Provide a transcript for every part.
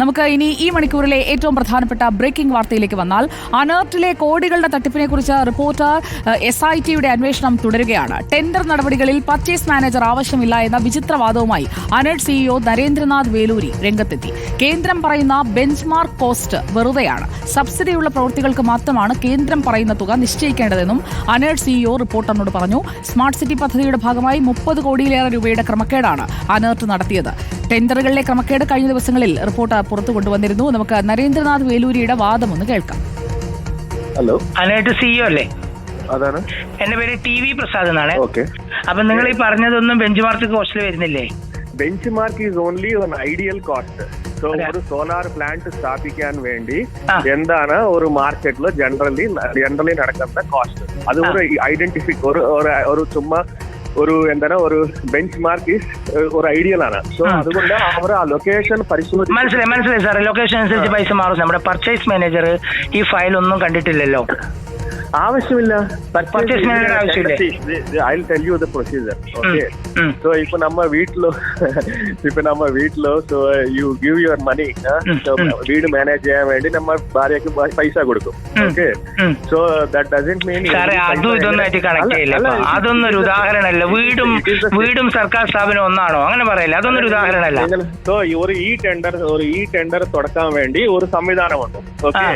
നമുക്ക് ഇനി ഈ മണിക്കൂറിലെ ഏറ്റവും പ്രധാനപ്പെട്ട ബ്രേക്കിംഗ് വാർത്തയിലേക്ക് വന്നാൽ അനർട്ടിലെ കോടികളുടെ തട്ടിപ്പിനെ കുറിച്ച് റിപ്പോർട്ടർ എസ് ഐ ടിയുടെ അന്വേഷണം തുടരുകയാണ്. ടെൻഡർ നടപടികളിൽ പർച്ചേസ് മാനേജർ ആവശ്യമില്ല എന്ന വിചിത്രവാദവുമായി അനർട്ട് സിഇഒ നരേന്ദ്രനാഥ് വേലൂരി രംഗത്തെത്തി. കേന്ദ്രം പറയുന്ന ബെഞ്ച് മാർക്ക് കോസ്റ്റ് വെറുതെയാണ് സബ്സിഡിയുള്ള പ്രവൃത്തികൾക്ക് മാത്രമാണ് കേന്ദ്രം പറയുന്ന തുക നിശ്ചയിക്കേണ്ടതെന്നും അനേർട്ട് സിഇഒ റിപ്പോർട്ടറിനോട് പറഞ്ഞു. സ്മാർട്ട് സിറ്റി പദ്ധതിയുടെ ഭാഗമായി മുപ്പത് കോടിയിലേറെ രൂപയുടെ ക്രമക്കേടാണ് അനേർട്ട് നടത്തിയത്. ടെൻഡറുകളിലെ ക്രമക്കേട് കഴിഞ്ഞ ദിവസങ്ങളിൽ റിപ്പോർട്ട് പുറത്തു കൊണ്ടുവന്നിരുന്നു. നമുക്ക് നരേന്ദ്രനാഥ് വേലൂരിയുടെ വാദം ഒന്ന് കേൾക്കാം. ഹലോ. അനായിട്ട് സിഇഒ അല്ലേ? അതാണ്. എന്റെ പേര് ടി വി പ്രസാദ് എന്നാണ്. ഓക്കെ. അപ്പൊ നിങ്ങൾ ഈ പറഞ്ഞതൊന്നും ബെഞ്ച് മാർക്ക് കോസ്റ്റിൽ വരുന്നില്ലേ? Bench mark is only on ideal cost so ഒരു സോലാർ പ്ലാന്റ് സ്ഥാപിക്കാൻ വേണ്ടി എന്താണ് ഒരു മാർക്കറ്റിൽ ജനറലി ജനറലി നടക്കുന്ന കോസ്റ്റ് അത് ഒരു ഐഡന്റിഫിക് ഒരു- ഒരു ചുമ്മാ ഒരു എന്താണ് ഒരു ബെഞ്ച് മാർക്ക് ഈസ് ഒരു ഐഡിയൽ ആണ്. സോ അതുകൊണ്ട് അവർ ആ ലൊക്കേഷൻ പരിശോധിച്ച് മനസ്സിലായി മനസ്സിലായി സാർ ലൊക്കേഷൻ അനുസരിച്ച് പൈസ മാറും. നമ്മുടെ പർച്ചേസ് മാനേജർ ഈ ഫയൽ ഒന്നും കണ്ടിട്ടില്ലല്ലോ. ആവശ്യമില്ല. പർച്ചേസ് മാനേജർ ആവശ്യമില്ല? I tell you the procedure okay so ഇപ്പൊ നമ്മ വീട്ടിലോ ഇപ്പൊ നമ്മ വീട്ടിലോ so you give your money വീട് മാനേജ് ചെയ്യാൻ വേണ്ടി നമ്മ ഭാര്യക്ക് പൈസ കൊടുക്കും okay so that doesn't mean അതൊന്നും ഇതൊന്നായിട്ട് അതൊന്നൊരു ഉദാഹരണമല്ല. വീടും വീടും സർക്കാർ സ്ഥാപനം ഒന്നാണോ? അങ്ങനെ പറയില്ല. അതൊന്നൊരു ഉദാഹരണമല്ല. സോ ഒരു ഈ ടെൻഡർ ഒരു ഈ ടെൻഡർ തുടക്കാൻ വേണ്ടി ഒരു സംവിധാനം ഉണ്ട് ഓക്കെ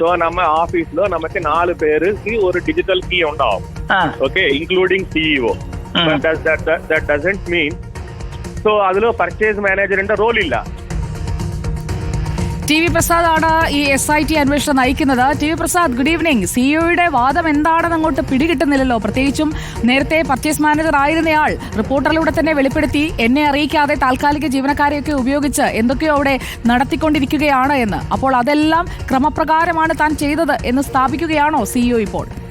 സോ നമ്മ ഓഫീസിലോ നമുക്ക് നാല് പേര് ഒരു ഡിജിറ്റൽ കീ ഉണ്ടാവും. including okay including CEO that that doesn't mean so അതിലോ purchase മാനേജറിന്റെ റോൾ ഇല്ല. ടി വി പ്രസാദ് ആണ് ഈ എസ് ഐ ടി അന്വേഷണം നയിക്കുന്നത്. T V Prasad good evening സിഇഒയുടെ വാദം എന്താണെന്ന് അങ്ങോട്ട് പിടികിട്ടുന്നില്ലല്ലോ. പ്രത്യേകിച്ചും നേരത്തെ പർച്ചേസ് മാനേജർ ആയിരുന്നയാൾ റിപ്പോർട്ടറിലൂടെ തന്നെ വെളിപ്പെടുത്തി എന്നെ അറിയിക്കാതെ താൽക്കാലിക ജീവനക്കാരെയൊക്കെ ഉപയോഗിച്ച് എന്തൊക്കെയോ അവിടെ നടത്തിക്കൊണ്ടിരിക്കുകയാണ് എന്ന്. അപ്പോൾ അതെല്ലാം ക്രമപ്രകാരമാണ് താൻ ചെയ്തത് എന്ന് സ്ഥാപിക്കുകയാണോ സിഇഒ ഇപ്പോൾ?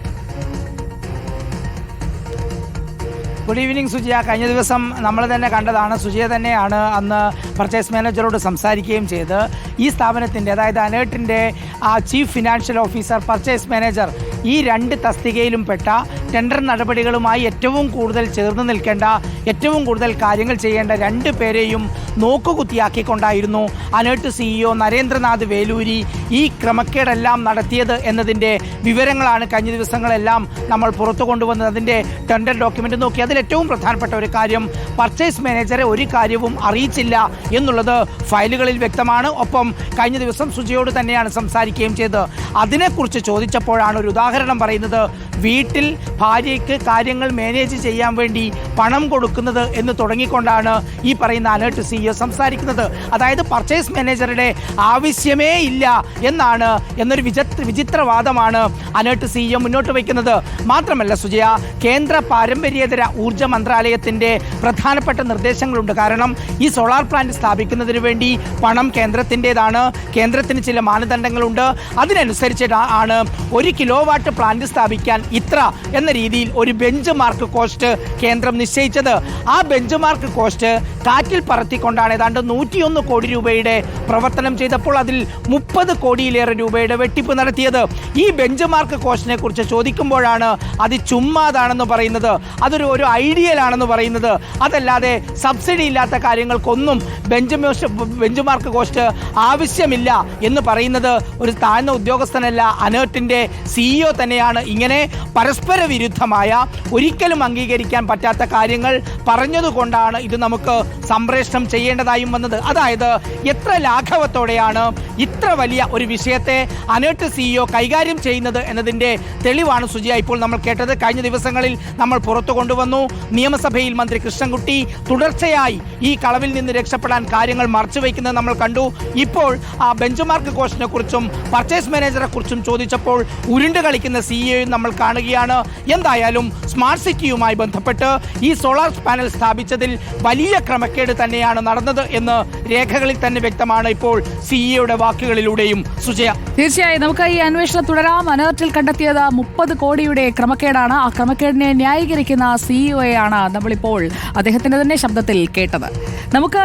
Good evening Sujiya. കഴിഞ്ഞ ദിവസം നമ്മൾ തന്നെ കണ്ടതാണ്. സുജിയ തന്നെയാണ് അന്ന് പർച്ചേസ് മാനേജറോട് സംസാരിക്കുകയും ചെയ്ത്. ഈ സ്ഥാപനത്തിന്റെ അതായത് അനേട്ടിന്റെ ആ chief financial officer purchase manager ഈ രണ്ട് തസ്തികയിലും പെട്ട ടെൻഡർ നടപടികളുമായി ഏറ്റവും കൂടുതൽ ചേർന്ന് നിൽക്കേണ്ട ഏറ്റവും കൂടുതൽ കാര്യങ്ങൾ ചെയ്യേണ്ട രണ്ട് പേരെയും നോക്കുകുത്തിയാക്കിക്കൊണ്ടായിരുന്നു അനേട്ട് സിഇഒ നരേന്ദ്രനാഥ് വേലൂരി ഈ ക്രമക്കേടെല്ലാം നടത്തിയത് എന്നതിന്റെ വിവരങ്ങളാണ് കഴിഞ്ഞ ദിവസങ്ങളെല്ലാം നമ്മൾ പുറത്തു കൊണ്ടുവന്നത്. അതിന്റെ ടെൻഡർ ഡോക്യുമെന്റ് നോക്കി. അതിൽ ഏറ്റവും പ്രധാനപ്പെട്ട ഒരു കാര്യം പർച്ചേസ് മാനേജറെ ഒരു കാര്യവും അറിയിച്ചില്ല എന്നുള്ളത് ഫയലുകളിൽ വ്യക്തമാണ്. ഒപ്പം കഴിഞ്ഞ ദിവസം സുജയോട് തന്നെയാണ് സംസാരിക്കുകയും ചെയ്തത്. അതിനെക്കുറിച്ച് ചോദിച്ചപ്പോഴാണ് ഒരു ഉദാഹരണം പറയുന്നത്. വീട്ടിൽ ഭാര്യയ്ക്ക് കാര്യങ്ങൾ മാനേജ് ചെയ്യാൻ വേണ്ടി പണം കൊടുക്കുന്നത് എന്ന് തുടങ്ങിക്കൊണ്ടാണ് ഈ പറയുന്ന അലേർട്ട് സിഇഒ സംസാരിക്കുന്നത്. അതായത് പർച്ചേസ് മാനേജറുടെ ആവശ്യമേ ഇല്ല എന്നാണ് എന്നൊരു വിചിത്ര വിചിത്രവാദമാണ് അലേർട്ട് സിഇഒ മുന്നോട്ട് വയ്ക്കുന്നത്. മാത്രമല്ല സുജയ കേന്ദ്ര പാരമ്പര്യേതര ഊർജ മന്ത്രാലയത്തിന്റെ പ്രധാനപ്പെട്ട നിർദ്ദേശങ്ങളുണ്ട്. കാരണം ഈ സോളാർ പ്ലാന്റ് സ്ഥാപിക്കുന്നതിന് വേണ്ടി പണം കേന്ദ്രത്തിന്റെതാണ്. കേന്ദ്രത്തിന് ചില മാനദണ്ഡങ്ങളുണ്ട്. അതിനനുസരിച്ചിട്ട് ആണ് ഒരു കിലോ വാട്ട് പ്ലാന്റ് സ്ഥാപിക്കാൻ ഇത്ര എന്ന രീതിയിൽ ഒരു ബെഞ്ച് മാർക്ക് കോസ്റ്റ് കേന്ദ്രം നിശ്ചയിച്ചത്. ആ ബെഞ്ച് മാർക്ക് കോസ്റ്റ് കാറ്റിൽ പറത്തിക്കൊണ്ടാണ് ഏതാണ്ട് നൂറ്റിയൊന്ന് കോടി രൂപയുടെ പ്രവർത്തനം ചെയ്തപ്പോൾ അതിൽ മുപ്പത് കോടിയിലേറെ രൂപയുടെ വെട്ടിപ്പ് നടത്തിയത്. ഈ ബെഞ്ച് മാർക്ക് കോസ്റ്റിനെ കുറിച്ച് ചോദിക്കുമ്പോഴാണ് അത് ചുമ്മാതാണെന്ന് പറയുന്നത്. അതൊരു ഒരു ഐഡിയൽ ആണെന്ന് പറയുന്നത്. അതല്ലാതെ സബ്സിഡി ഇല്ലാത്ത കാര്യങ്ങൾക്കൊന്നും ബെഞ്ച് ബെഞ്ച് മാർക്ക് കോസ്റ്റ് ആവശ്യമില്ല എന്ന് പറയുന്നത് ഒരു താഴ്ന്ന ഉദ്യോഗസ്ഥനല്ല അനേർട്ടിന്റെ സിഇഒ തന്നെയാണ്. ഇങ്ങനെ പരസ്പര വിരുദ്ധമായ ഒരിക്കലും അംഗീകരിക്കാൻ പറ്റാത്ത കാര്യങ്ങൾ പറഞ്ഞതുകൊണ്ടാണ് ഇത് നമുക്ക് സംപ്രേഷണം ചെയ്യേണ്ടതായും വന്നത്. അതായത് എത്ര ലാഘവത്തോടെയാണ് ഇത്ര വലിയ ഒരു വിഷയത്തെ അനേട്ട് സിഇഒ കൈകാര്യം ചെയ്യുന്നത് എന്നതിന്റെ തെളിവാണ് സുജിയ ഇപ്പോൾ നമ്മൾ കേട്ടത്. കഴിഞ്ഞ ദിവസങ്ങളിൽ നമ്മൾ പുറത്തു കൊണ്ടുവന്നു. നിയമസഭയിൽ മന്ത്രി കൃഷ്ണൻകുട്ടി തുടർച്ചയായി ഈ കളവിൽ നിന്ന് രക്ഷപ്പെടാൻ കാര്യങ്ങൾ മറച്ചുവെക്കുന്നത് നമ്മൾ കണ്ടു. ഇപ്പോൾ ആ ബെഞ്ച് മാർക്ക് കോസ്റ്റിനെ കുറിച്ചും പർച്ചേസ് മാനേജറെ കുറിച്ചും ചോദിച്ചപ്പോൾ ഉരുണ്ട് കളിക്കുന്ന സിഇഒയും നമ്മൾ കാണുകയാണ്. എന്തായാലും സ്മാർട്ട് സിറ്റിയുമായി ബന്ധപ്പെട്ട് ഈ സോളാർ പാനൽ സ്ഥാപിച്ചതിൽ വലിയ ക്രമക്കേട് തന്നെയാണ് നടന്നത് എന്ന് രേഖകളിൽ തന്നെ വ്യക്തമാണ് ഇപ്പോൾ സിഇയുടെ വാക്കുകളിലൂടെയും സുജയ. തീർച്ചയായും നമുക്ക് ഈ അന്വേഷണം തുടരാം. അനേർട്ടിൽ കണ്ടെത്തിയത് മുപ്പത് കോടിയുടെ ക്രമക്കേടാണ്. ആ ക്രമക്കേടിനെ ന്യായീകരിക്കുന്ന സിഇഒയാണ് നമ്മളിപ്പോൾ അദ്ദേഹത്തിന്റെ തന്നെ ശബ്ദത്തിൽ കേട്ടത്. നമുക്ക്